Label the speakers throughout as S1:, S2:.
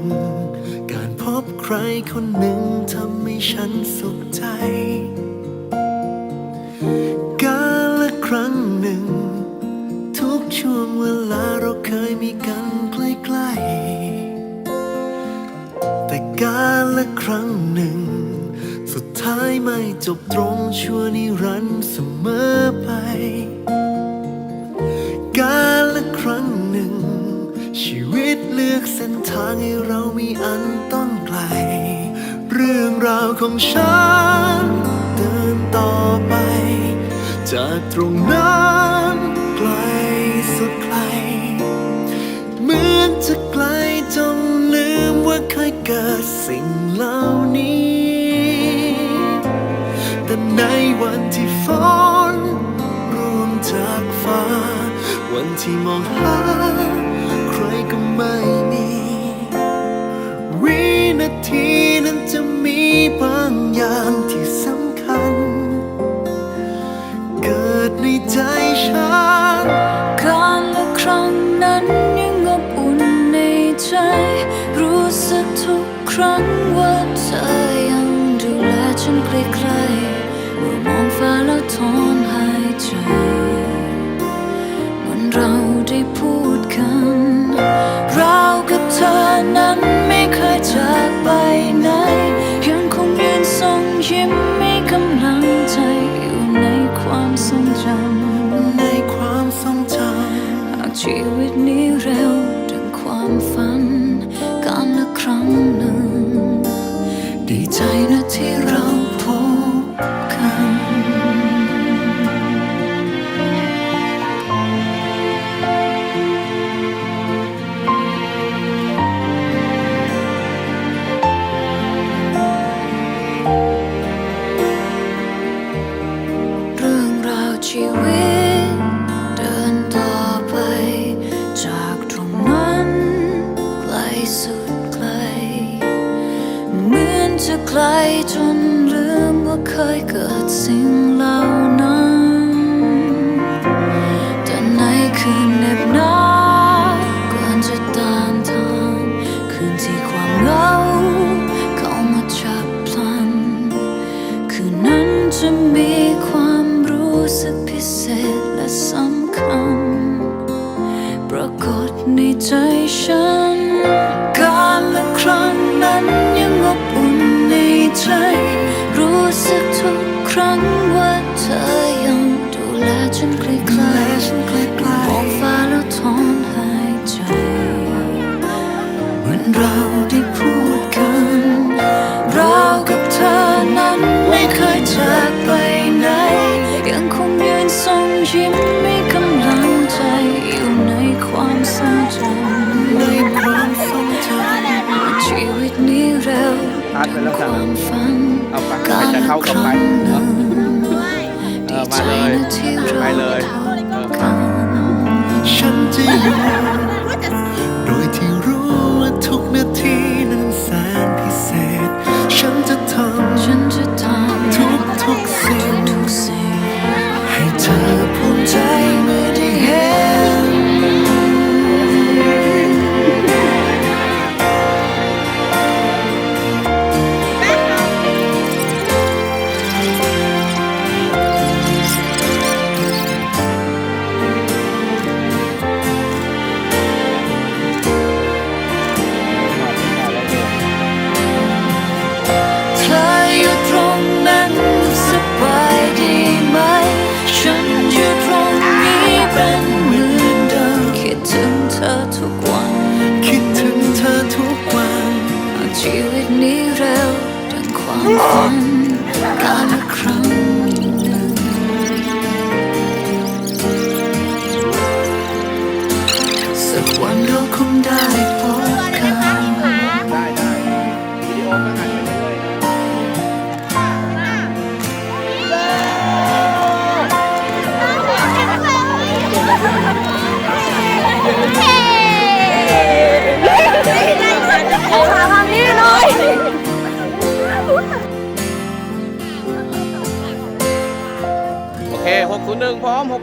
S1: ่งการพบใครคนหนึ่งทำให้ฉันสุขใจ กาลครั้งหนึ่ง ทุกช่วงเวลาเราเคยมีกันใกล้ๆ แต่กาลครั้งหนึ่ง สุดท้ายไม่จบตรงชั่วนิรันดร์เสมอไป กาลครั้งหนึ่ง ชีวิต ลือกเส้นทางให้เรามีอันต้องไกล เรื่องราวของฉัน เดินต่อไป จากตรงนั้นไกลสุดไกล เหมือนจะไกลจนลืมว่าเคยเกิดสิ่งเหล่านี้ แต่ในวันที่ฝนร่วงจากฟ้า วันที่มองหา ครั้งนั้น
S2: ยังอบอุ่นในใจ รู้สึกทุกครั้งว่าเธอยังดูแลฉันใกล้ๆเมื่อมองฟ้าแล้วถอนหายใจเหมือนเราได้พูดกัน เรากับเธอนั้นไม่เคยจากไปไหนยังคงยืนทรงยิ้มมีกำลังใจอยู่ในความทรงจำ ชีวิตนี้เร็วดังความฝัน ตัดไปแล้วคครับวามฝัน
S3: เอาไปาใครจะเข้ากับไปเออมาเลย
S2: นะที่เรา
S3: ไปเลย
S1: ฉันจะอยู่
S2: ชีวิตนี้เร็วดังความฝันการละครั้ง
S3: 601 พร้อม 601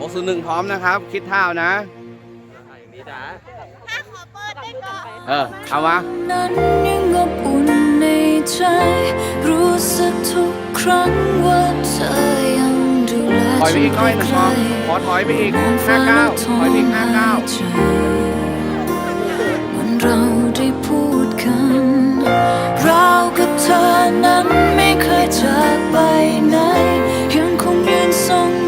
S3: 601 พร้อมนะครับ คิดท่าวนะ
S4: ห้าขอ
S3: เออ เอามา
S2: นั้นยังอบอุ่นในใจ รู้สึกทุกครั้งว่าเธอยังดูแล
S3: ถอยไปอีกหน่อยหนึ่ง
S2: ใก
S3: พอ
S2: ล้
S3: ขอถอยไปอีก
S2: มอง
S3: ห้า
S2: ฟ้า
S3: เก้า
S2: และ
S3: ถอยไปอีกห้าเก้า
S2: ใจวันเราได้พูดกัน เรากับเธอนั้นไม่เคยจากไปไหนยังคงยืนส่ง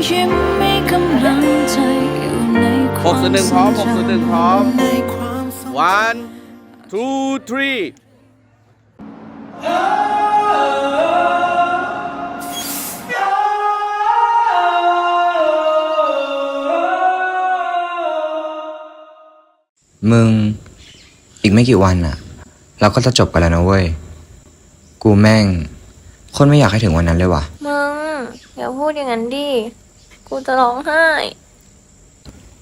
S2: ยิ้มให้กำลังใจอยู่ในค
S3: ห
S2: วากม
S3: ศูนย์หนึ่งพร้อมหกศูนย์หนึ่งพร้อม one two three
S4: มึง อีกไม่กี่วันอะเราก็จะจบกันแล้วนะเว้ย กูแม่ง คนไม่อยากให้ถึงวันนั้นเลยว่ะ
S5: มึงอย่าพูดอย่างนั้นดิ กูจะร้องไห้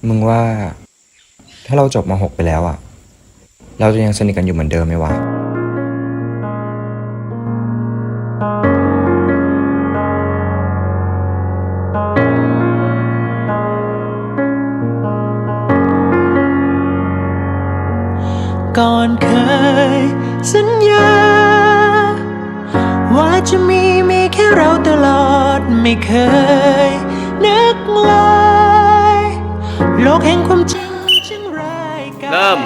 S4: มึงว่า ถ้าเราจบมหกไปแล้วอะเราจะยังสนิทกันอยู่เหมือนเดิมไหมวะ
S1: ก่อนเคยสัญญา ว่าจะมีมีแค่เราตลอดไม่เคยนึก เลย โลกแห่งความจริงช่างร้ายกาจ
S3: เริ่ม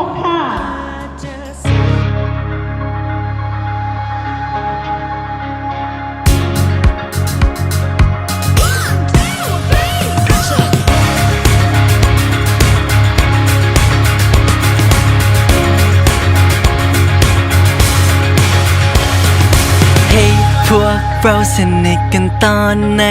S6: 6 ค่ะ
S7: พวกเราสนิทกันตอนไหน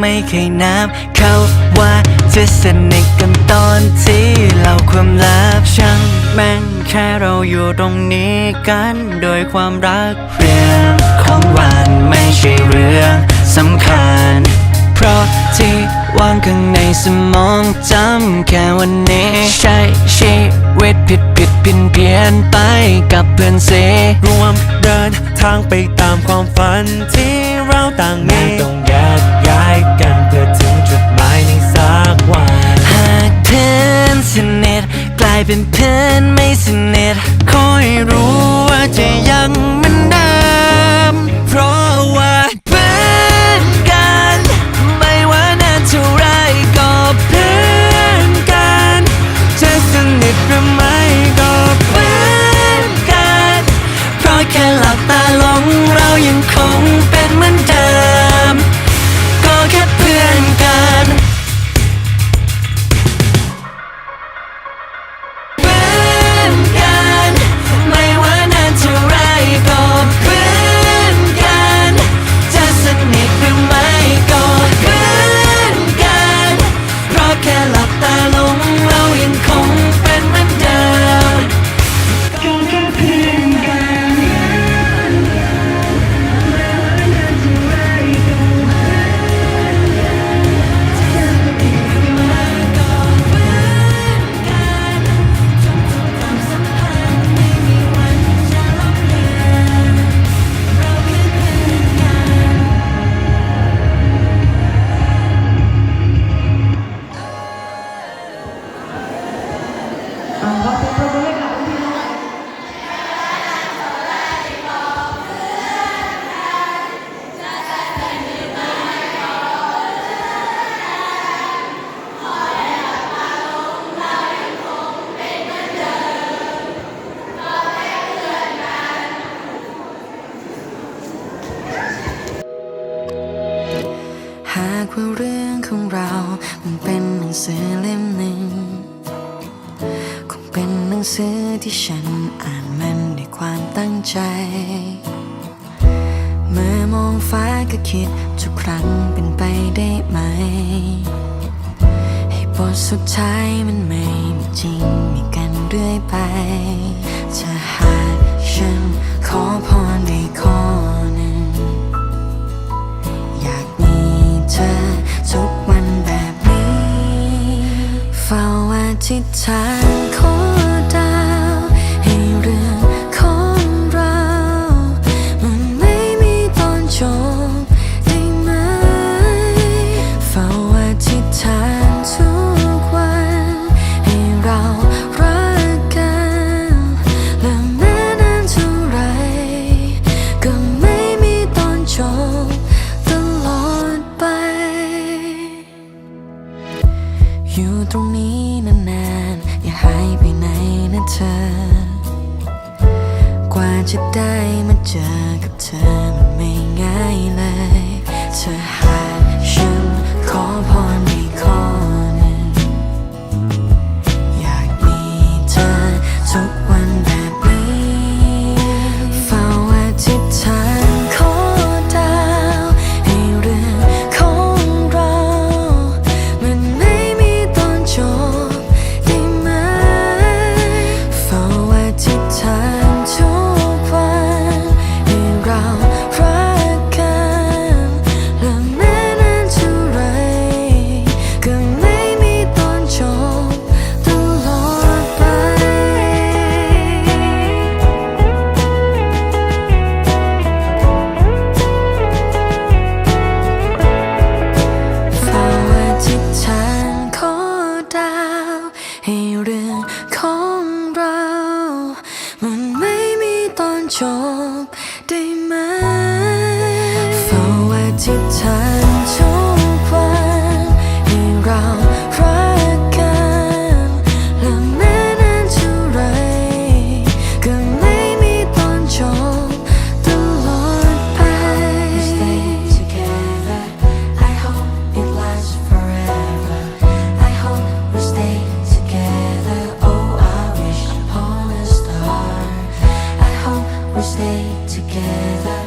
S7: ไม่เคยนับ เขาว่าจะสนิทกันตอนที่เราความลับช่าง แม่งแค่เราอยู่ตรงนี้กันโดยความรักเรื่องของวันไม่ใช่เรื่องสำคัญ เพราะที่วางข้างในสมองจำแค่วันนี้ใช้ชีวิตผิดผิดเพี้ยนเพี้ยนไปกับเพื่อนเส
S1: รวมเดินทางไปตามความฝันที่เราต่างมี
S7: ต้องแยกย้ายเป็นเพื่อนไม่สนิทคอยรู้ว่าจะยังเหมือนเดิมเพราะ รื่อง
S8: ของเรา มันเป็นหนังสือเล่มหนึ่ง คงเป็นหนังสือที่ฉันอ่านมันด้วยความตั้งใจ เมื่อมองฟ้าก็คิดทุกครั้งเป็นไปได้ไหม ให้บทสุดท้ายมันไม่จริงมีกันเรื่อยไปถ้าหากฉันขอพรได้ขอ ทิศทางทุกวันให้เรารักกันและแม้นานเท่าไรก็ไม่มีตอนจบตลอดไป We stay together I hope it lasts forever I hope we stay together Oh I wish upon a star. I hope we stay together.